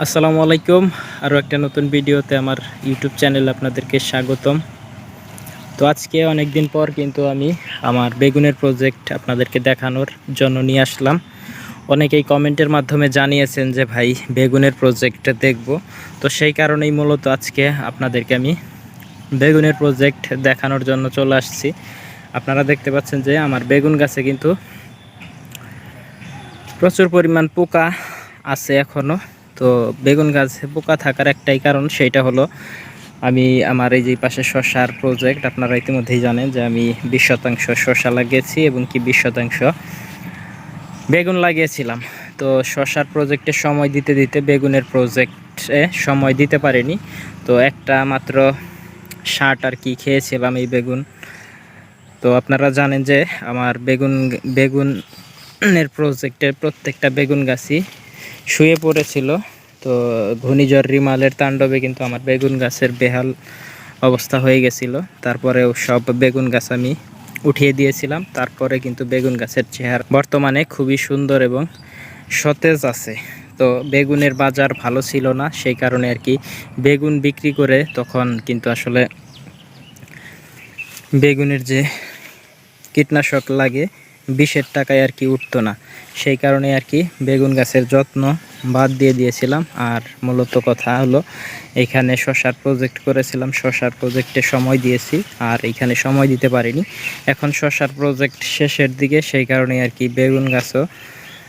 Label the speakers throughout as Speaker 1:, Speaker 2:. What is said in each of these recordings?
Speaker 1: আসসালামু আলাইকুম। আরও একটা নতুন ভিডিওতে আমার ইউটিউব চ্যানেল আপনাদেরকে স্বাগতম। তো আজকে অনেক দিন পর কিন্তু আমি আমার বেগুনের প্রজেক্ট আপনাদেরকে দেখানোর জন্য নিয়ে আসলাম। অনেকেই কমেন্টের মাধ্যমে জানিয়েছেন যে, ভাই, বেগুনের প্রজেক্টটা দেখব। তো সেই কারণেই মূলত আজকে আপনাদেরকে আমি বেগুনের প্রজেক্ট দেখানোর জন্য চলে আসছি। আপনারা দেখতে পাচ্ছেন যে, আমার বেগুন গাছে কিন্তু প্রচুর পরিমাণ পোকা আছে এখনও তো বেগুন গাছে পোকা থাকার একটাই কারণ সেইটা হলো আমি আমার এই যে পাশে শশার প্রজেক্ট আপনারা ইতিমধ্যেই জানেন যে আমি বিশ শতাংশ শশা লাগিয়েছি এবং কি বিশ শতাংশ বেগুন লাগিয়েছিলাম। তো শশার প্রজেক্টে সময় দিতে দিতে বেগুনের প্রজেক্টে সময় দিতে পারিনি। তো একটা মাত্র শার্ট আর কি খেয়েছিলাম এই বেগুন। তো আপনারা জানেন যে আমার বেগুন, বেগুনের প্রজেক্টের প্রত্যেকটা বেগুন গাছই শুয়ে পড়েছিল। তো ঘূর্ণিঝড় রিমালের তাণ্ডবে কিন্তু আমার বেগুন গাছের বেহাল অবস্থা হয়ে গেছিল। তারপরেও সব বেগুন গাছ আমি উঠিয়ে দিয়েছিলাম। তারপরে কিন্তু বেগুন গাছের চেহারা বর্তমানে খুবই সুন্দর এবং সতেজ আছে। তো বেগুনের বাজার ভালো ছিল না, সেই কারণে আর কি বেগুন বিক্রি করে তখন কিন্তু আসলে বেগুনের যে কীটনাশক লাগে বিশের টাকায় আর কি উঠতো না। সেই কারণে আর কি বেগুন গাছের যত্ন বাদ দিয়ে দিয়েছিলাম। আর মূলত কথা হলো, এখানে শশার প্রজেক্ট করেছিলাম। শশার প্রজেক্টে সময় দিয়েছি আর এখানে সময় দিতে পারিনি। এখন শশার প্রজেক্ট শেষের দিকে, সেই কারণে আর কি বেগুন গাছও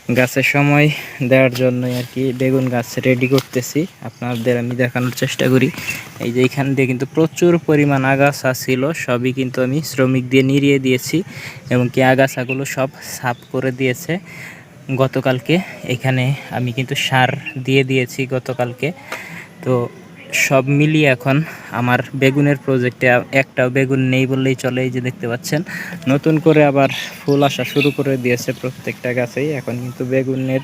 Speaker 1: গাছের সময় দেওয়ার জন্যই আর কি বেগুন গাছ রেডি করতেছি। আপনাদের আমি দেখানোর চেষ্টা করি। এই যে এখান দিয়ে কিন্তু প্রচুর পরিমাণ আগাছা ছিল, সবই কিন্তু আমি শ্রমিক দিয়ে নিড়িয়ে দিয়েছি এবং কি আগাছাগুলো সব সাফ করে দিয়েছে। গতকালকে এখানে আমি কিন্তু সার দিয়ে দিয়েছি গতকালকে। তো সব মিলিয়ে এখন আমার বেগুনের প্রজেক্টে একটাও বেগুন নেই বললেই চলে, এই যে দেখতে পাচ্ছেন। নতুন করে আবার ফুল আসা শুরু করে দিয়েছে প্রত্যেকটা গাছেই। এখন কিন্তু বেগুনের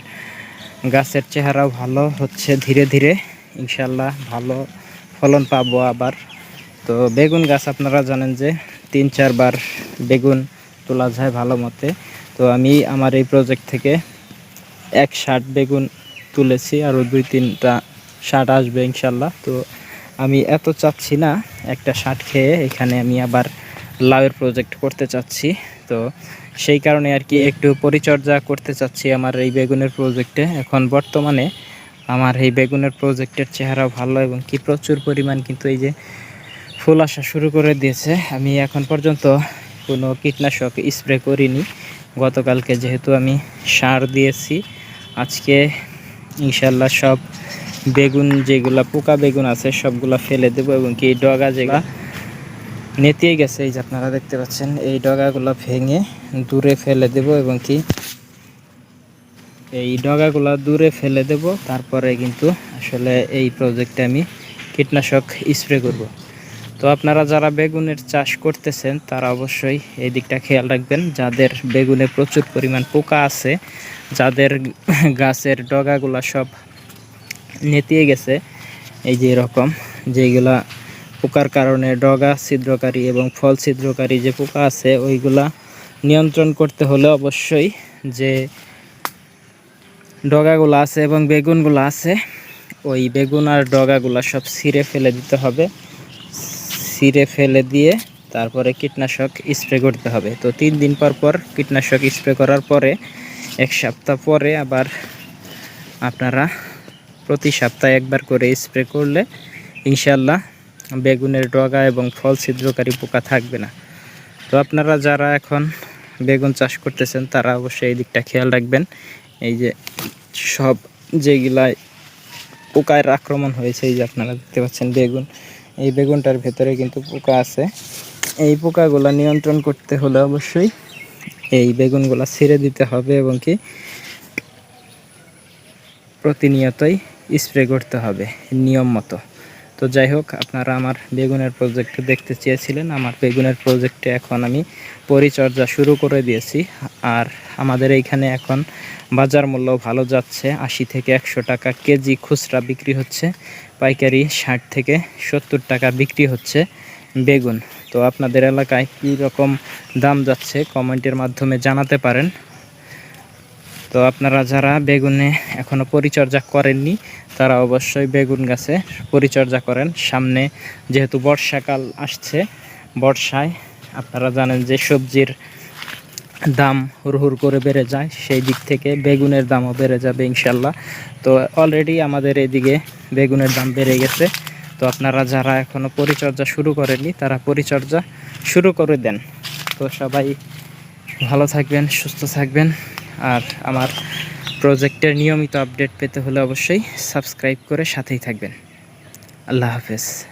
Speaker 1: গাছের চেহারাও ভালো হচ্ছে ধীরে ধীরে। ইনশাল্লাহ ভালো ফলন পাবো আবার। তো বেগুন গাছ আপনারা জানেন যে তিন চারবার বেগুন তোলা যায় ভালো মতে। তো আমি আমার এই প্রজেক্ট থেকে এক ষাট বেগুন তুলেছি, আরও দুই তিনটা শার্ট আসবে ইনশাল্লাহ। তো আমি এত চাচ্ছি না, একটা শার্ট খেয়ে এখানে আমি আবার লাউয়ের প্রজেক্ট করতে চাচ্ছি। তো সেই কারণে আর কি একটু পরিচর্যা করতে চাচ্ছি আমার এই বেগুনের প্রজেক্টে এখন বর্তমানে আমার এই বেগুনের প্রজেক্টের চেহারা ভালো এবং কি প্রচুর পরিমাণ কিন্তু এই যে ফুল আসা শুরু করে দিয়েছে। আমি এখন পর্যন্ত কোনো কীটনাশক স্প্রে করিনি। গতকালকে যেহেতু আমি সার দিয়েছি, আজকে ইনশাল্লাহ সব বেগুন যেগুলা, পোকা বেগুন আছে, সবগুলা ফেলে দেবো এবং কি ডগা যেগুলা নেতিয়ে গেছে, এই যে আপনারা দেখতে পাচ্ছেন, এই ডগাগুলো ভেঙে দূরে ফেলে দেব এবং কি এই ডগাগুলো দূরে ফেলে দেব। তারপরে কিন্তু আসলে এই প্রজেক্টে আমি কীটনাশক স্প্রে করব। তো আপনারা যারা বেগুনের চাষ করতেছেন, তারা অবশ্যই এই দিকটা খেয়াল রাখবেন। যাদের বেগুনে প্রচুর পরিমাণ পোকা আছে, যাদের গাছের ডগাগুলা সব নেতিয়ে গেছে। এই যে এরকম যেগুলা পোকার কারণে ডগা ছিদ্রকারী এবং ফল ছিদ্রকারী যে পোকা আছে, ওইগুলা নিয়ন্ত্রণ করতে হলে অবশ্যই যে ডগাগুলো আছে এবং বেগুনগুলো আছে, ওই বেগুন আর ডগাগুলা সব ছিঁড়ে ফেলে দিতে হবে। ছিঁড়ে ফেলে দিয়ে তারপরে কীটনাশক স্প্রে করতে হবে। তো তিন দিন পর পর কীটনাশক স্প্রে করার পরে, এক সপ্তাহ পরে আবার আপনারা প্রতি সপ্তাহে একবার করে স্প্রে করলে ইনশাল্লাহ বেগুনের ডগা এবং ফল ছিদ্রকারী পোকা থাকবে না। তো আপনারা যারা এখন বেগুন চাষ করতেছেন, তারা অবশ্যই এই দিকটা খেয়াল রাখবেন। এই যে সব যেগুলায় পোকার আক্রমণ হয়েছে, এই যে আপনারা দেখতে পাচ্ছেন বেগুন। এই বেগুনটার ভেতরে কিন্তু পোকা আছে। এই পোকাগুলো নিয়ন্ত্রণ করতে হলে অবশ্যই এই বেগুনগুলো ছিঁড়ে দিতে হবে এবং কি প্রতিনিয়তই স্প্রে করতে হবে, নিয়ম মতো। তো যাই হোক, আপনারা আমার বেগুনের প্রজেক্টে দেখতে চেয়েছিলেন। আমার বেগুনের প্রজেক্টে এখন আমি পরিচর্যা শুরু করে দিয়েছি। আর আমাদের এইখানে এখন বাজার মূল্য ভালো যাচ্ছে। আশি থেকে একশো টাকা কেজি খুচরা বিক্রি হচ্ছে। পাইকারি ষাট থেকে সত্তর টাকা বিক্রি হচ্ছে বেগুন। তো আপনাদের এলাকায় কী রকম দাম যাচ্ছে কমেন্টের মাধ্যমে জানাতে পারেন। তো আপনারা যারা বেগুনে এখনও পরিচর্যা করেননি, তারা অবশ্যই বেগুন গাছে পরিচর্যা করেন। সামনে যেহেতু বর্ষাকাল আসছে, বর্ষায় আপনারা জানেন যে সবজির দাম হুড়হুড় করে বেড়ে যায়, সেই দিক থেকে বেগুনের দামও বেড়ে যাবে ইনশাল্লাহ। তো অলরেডি আমাদের এদিকে বেগুনের দাম বেড়ে গেছে। তো আপনারা যারা এখনও পরিচর্যা শুরু করেননি, তারা পরিচর্যা শুরু করে দেন। তো সবাই ভালো থাকবেন, সুস্থ থাকবেন। আর আমার প্রজেক্টের নিয়মিত আপডেট পেতে হলে অবশ্যই সাবস্ক্রাইব করে সাথেই থাকবেন। আল্লাহ হাফেজ।